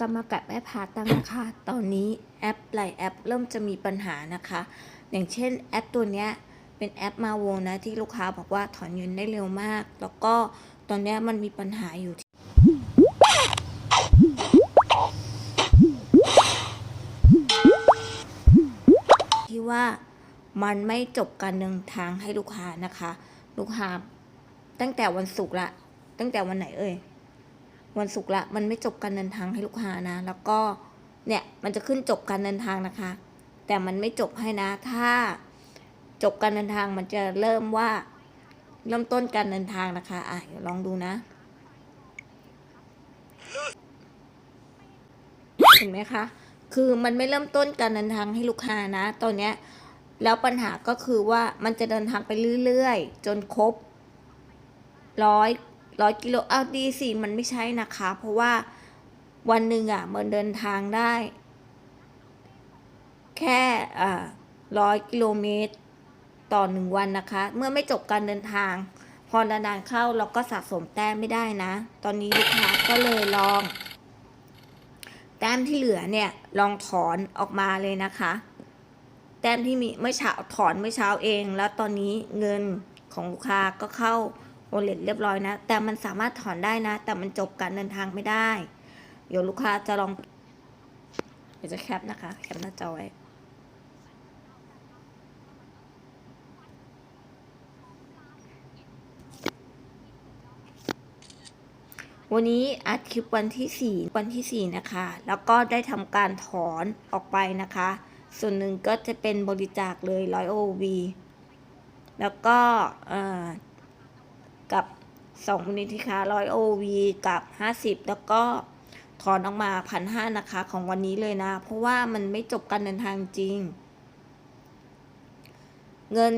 กลับมากับแอปหาตังค์นะคะ ตอนนี้แอปหลายแอปเริ่มจะมีปัญหานะคะ อย่างเช่นแอปตัวเนี้ยเป็นแอปมาโวนะที่ลูกค้าบอกว่าถอนเงินได้เร็วมาก แล้วก็ตอนนี้มันมีปัญหาอยู่ที่ที่ว่ามันไม่จบการเดินทางให้ลูกค้านะคะ ลูกค้าตั้งแต่วันศุกร์ละ ตั้งแต่วันไหนเอ่ย วันศุกร์ละมันไม่จบการเดินทางให้ลูกค้านะ แล้วก็เนี่ยมันจะขึ้นจบการเดินทางนะคะ แต่มันไม่จบให้นะ ถ้าจบการเดินทางมันจะเริ่มว่า เริ่มต้นการเดินทางนะคะอะลองดูนะ เห็นไหมคะ คือมันไม่เริ่มต้นการเดินทางให้ลูกค้านะ ตอนเนี้ยแล้วปัญหาก็คือว่ามันจะเดินทางไปเรื่อยๆ จนครบร้อย ร้อยกิโลอ้าวดีสิมันไม่ใช่นะคะ เพราะว่าวันหนึ่งอะมันเดินทางได้ แค่อ่าร้อยกิโลเมตรต่อหนึ่งวันนะคะ เมื่อไม่จบการเดินทาง พอนานๆเข้าเราก็สะสมแต้มไม่ได้นะ ตอนนี้ลูกค้าก็เลยลอง แต้มที่เหลือเนี่ยลองถอนออกมาเลยนะคะ แต้มที่มีเมื่อเช้าถอนเมื่อเช้าเอง แล้วตอนนี้เงินของลูกค้าก็เข้า วอเล็ตเรียบร้อยนะ แต่มันสามารถถอนได้นะ แต่มันจบการเดินทางไม่ได้ เดี๋ยวลูกค้าจะลอง เดี๋ยวจะแคปนะคะ แคปหน้าจอไว้วันนี้อัดคลิปวันที่ 4 วันที่ 4 นะคะ แล้วก็ได้ทำการถอนออกไปนะคะ ส่วนหนึ่งก็จะเป็นบริจาคเลย100 OV แล้วก็อ่อ กับ2มูลนิธิค้า100 OV กับ 50 แล้วก็ถอนออกมาพันห้านะคะของวันนี้เลยนะ เพราะว่ามันไม่จบการเดินทางจริง เงิน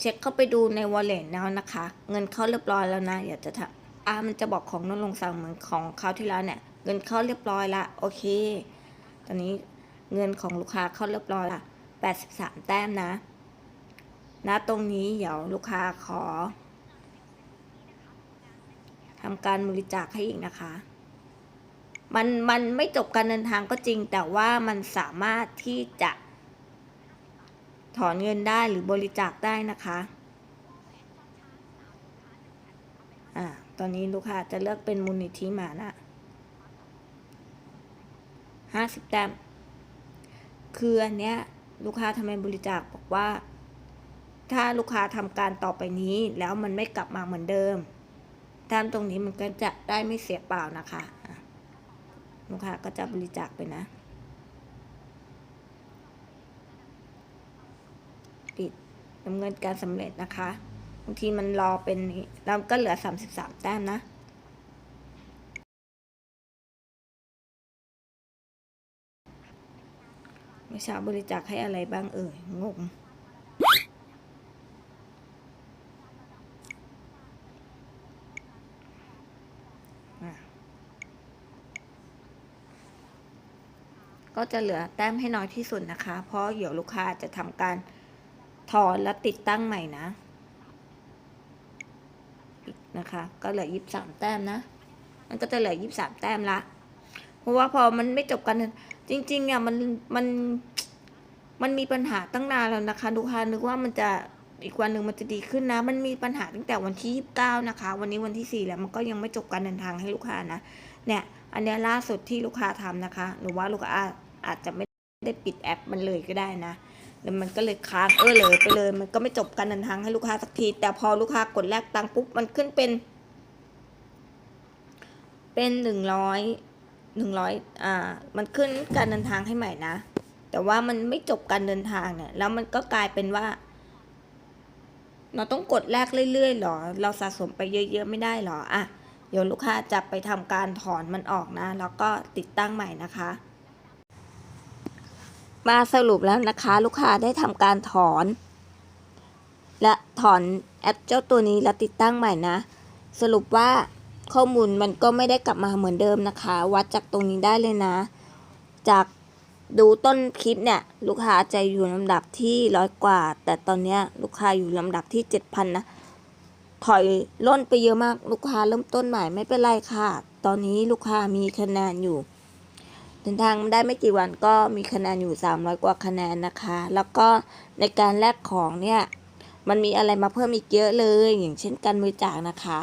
เช็คเข้าไปดูใน wallet แล้วนะคะ เงินเข้าเรียบร้อยแล้วนะอยากจะทำอ่ามันจะบอกของนนลงสั่งเหมือนของคราวที่แล้วเนี่ย เงินเข้าเรียบร้อยละโอเค ตอนนี้เงินของลูกค้าเข้าเรียบร้อยละ83 แต้มนะณตรงนี้เดี๋ยวลูกค้าขอ ทำการบริจาคให้อีกนะคะ มันมันไม่จบการเดินทางก็จริง แต่ว่ามันสามารถที่จะถอนเงินได้หรือบริจาคได้นะคะอ่าตอนนี้ลูกค้าจะเลือกเป็นมูลนิธิมานะห้าสิบแต้มคืออันเนี้ยลูกค้าทำไมบริจาคบอกว่า ถ้าลูกค้าทำการต่อไปนี้แล้วมันไม่กลับมาเหมือนเดิม แต้มตรงนี้มันก็จะได้ไม่เสียเปล่านะคะลูกค้าก็จะบริจาคไปนะ ปิดดำเนินการสำเร็จนะคะบางทีมันรอเป็นนี้แล้วก็เหลือ 33 แต้มนะเมื่อเช้าบริจาคให้อะไรบ้างเอ่ยงง ก็จะเหลือแต้มให้น้อยที่สุดนะคะ เพราะเดี๋ยวลูกค้าจะทำการถอนและติดตั้งใหม่นะนะคะ ก็เหลือยี่สิบสามแต้มนะ มันก็จะเหลือยี่สิบสามแต้มละ เพราะว่าพอมันไม่จบกันจริงๆเนี่ยมันมันมันมีปัญหาตั้งนานแล้วนะคะลูกค้านึกว่ามันจะอีกวันหนึ่งมันจะดีขึ้นนะ มันมีปัญหาตั้งแต่วันที่ยี่สิบเก้านะคะ วันนี้วันที่สี่แล้วมันก็ยังไม่จบการเดินทางให้ลูกค้านะ เนี่ย อันนี้ล่าสุดที่ลูกค้าทำนะคะหรือว่าลูกค้า อาจจะไม่ได้ปิดแอปมันเลยก็ได้นะแล้วมันก็เลยค้างเออเลยไปเลย มันก็ไม่จบการเดินทางให้ลูกค้าสักที แต่พอลูกค้ากดแลกตังค์ปุ๊บมันขึ้นเป็น เป็นหนึ่งร้อยหนึ่งร้อยอ่า มันขึ้นการเดินทางให้ใหม่นะ แต่ว่ามันไม่จบการเดินทางเนี่ย แล้วมันก็กลายเป็นว่า เราต้องกดแลกเรื่อยๆหรอ เราสะสมไปเยอะๆไม่ได้หรอ อะ เดี๋ยวลูกค้าจะไปทำการถอนมันออกนะ แล้วก็ติดตั้งใหม่นะคะ มาสรุปแล้วนะคะ ลูกค้าได้ทำการถอน และถอนแอปเจ้าตัวนี้และติดตั้งใหม่นะ สรุปว่าข้อมูลมันก็ไม่ได้กลับมาเหมือนเดิมนะคะ วัดจากตรงนี้ได้เลยนะ จากดูต้นคลิปเนี่ย ลูกค้าจะอยู่ลำดับที่ร้อยกว่า แต่ตอนนี้ลูกค้าอยู่ลำดับที่เจ็ดพันนะ ถอยล่นไปเยอะมากลูกค้าเริ่มต้นใหม่ไม่เป็นไรค่ะ ตอนนี้ลูกค้ามีคะแนนอยู่ เดินทางมาได้ไม่กี่วันก็มีคะแนนอยู่ 300 กว่าคะแนนนะคะ แล้วก็ในการแลกของเนี่ย มันมีอะไรมาเพิ่มอีกเยอะเลย อย่างเช่นการบริจาคนะคะ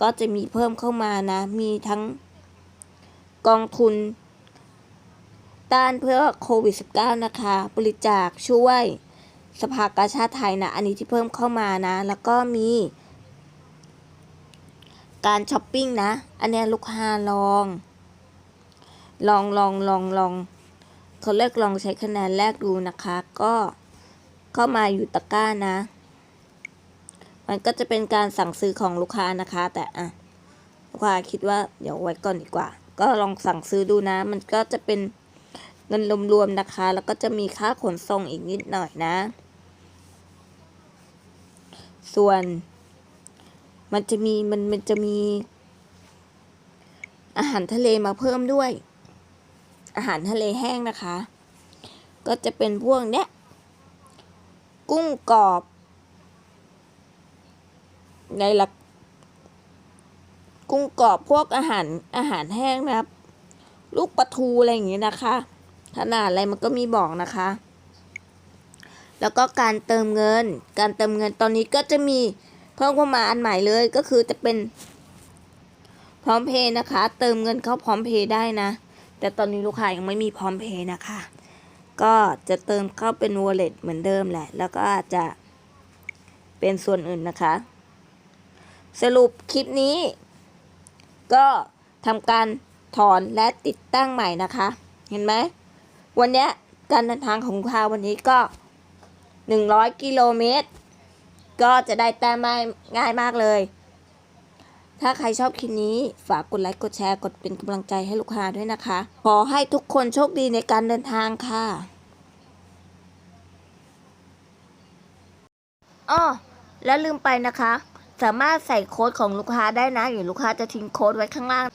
ก็จะมีเพิ่มเข้ามานะ มีทั้งกองทุน ต้านเพื่อโควิด -19 นะคะ บริจาคช่วยสภากาชาติไทยนะ อันนี้ที่เพิ่มเข้ามานะ แล้วก็มี การช้อปปิ้งนะ อันนี้ลูกค้าลอง ลองลองลองลองเขาเรียกลองใช้คะแนนแรกดูนะคะ ก็เข้ามาอยู่ตะกร้านะ มันก็จะเป็นการสั่งซื้อของลูกค้านะคะ แต่อะลูกค้าคิดว่าเดี๋ยวไว้ก่อนดีกว่า ก็ลองสั่งซื้อดูนะ มันก็จะเป็นเงินรวมๆนะคะ แล้วก็จะมีค่าขนส่งอีกนิดหน่อยนะ ส่วน มันจะมีมันมันจะมีอาหารทะเลมาเพิ่มด้วย อาหารทะเลแห้งนะคะ ก็จะเป็นพวกเนี้ย กุ้งกรอบ ในหลักกุ้งกรอบพวกอาหารอาหารแห้งนะครับ ลูกปลาทูอะไรอย่างเงี้ยนะคะ ขนาดอะไรมันก็มีบอกนะคะ แล้วก็การเติมเงิน การเติมเงินตอนนี้ก็จะมีเพิ่มเข้ามาอันใหม่เลยก็คือจะเป็นพร้อมเพย์นะคะ เติมเงินเข้าพร้อมเพย์ได้นะ แต่ตอนนี้ลูกค้ายังไม่มีพร้อมเพย์นะคะ ก็จะเติมเข้าเป็น wallet เหมือนเดิมแหละ แล้วก็อาจจะเป็นส่วนอื่นนะคะ สรุปคลิปนี้ ก็ทำการถอนและติดตั้งใหม่นะคะ เห็นไหม วันนี้การเดินทางของลูกค้าวันนี้ก็ 100 กิโลเมตร ก็จะได้แต้มม่ง่ายมากเลย ถ้าใครชอบคลิปนี้ ฝากกดไลค์กดแชร์กดเป็นกำลังใจให้ลูกค้าด้วยนะคะ ขอให้ทุกคนโชคดีในการเดินทางค่ะอ้อและลืมไปนะคะ สามารถใส่โค้ดของลูกค้าได้นะหรือลูกค้าจะทิ้งโค้ดไว้ข้างล่าง